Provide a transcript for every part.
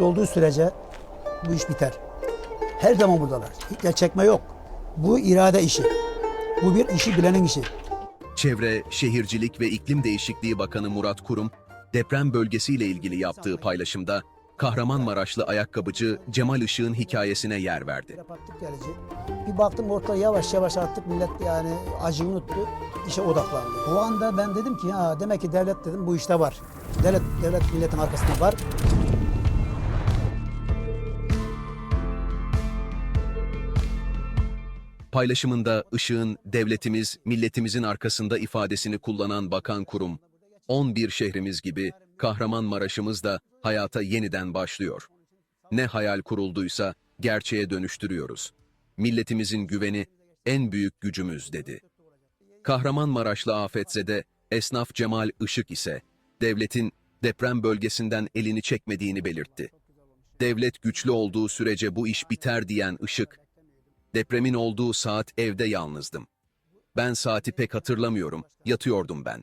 güçlü olduğu sürece bu iş biter. Her zaman buradalar. Hiç çekme yok. Bu irade işi. Bu bir işi bilenin işi. Çevre, Şehircilik ve İklim Değişikliği Bakanı Murat Kurum, deprem bölgesiyle ilgili yaptığı paylaşımda Kahramanmaraşlı ayakkabıcı Cemal Işık'ın hikayesine yer verdi. Bir baktım ortada yavaş yavaş artık millet yani acıyı unuttu. işe odaklandı. O anda ben dedim ki ha demek ki devlet dedim bu işte var. Devlet devlet milletin arkasında var. Paylaşımında Işık'ın devletimiz, milletimizin arkasında ifadesini kullanan Bakan Kurum, 11 şehrimiz gibi Kahramanmaraş'ımız da hayata yeniden başlıyor. Ne hayal kurulduysa gerçeğe dönüştürüyoruz. Milletimizin güveni en büyük gücümüz dedi. Kahramanmaraşlı afetzede esnaf Cemal Işık ise devletin deprem bölgesinden elini çekmediğini belirtti. Devlet güçlü olduğu sürece bu iş biter diyen Işık, depremin olduğu saat evde yalnızdım. Ben saati pek hatırlamıyorum, yatıyordum ben.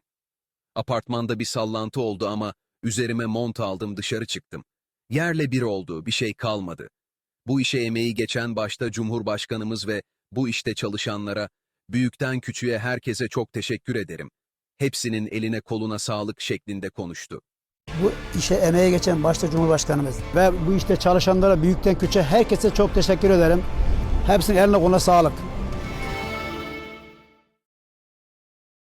Apartmanda bir sallantı oldu ama üzerime mont aldım dışarı çıktım. Yerle bir oldu, bir şey kalmadı. Bu işe emeği geçen başta Cumhurbaşkanımız ve bu işte çalışanlara, büyükten küçüğe herkese çok teşekkür ederim. Hepsinin eline koluna sağlık şeklinde konuştu. Bu işe emeğe geçen başta Cumhurbaşkanımız ve bu işte çalışanlara büyükten küçüğe herkese çok teşekkür ederim. Hepsinin eline koluna sağlık.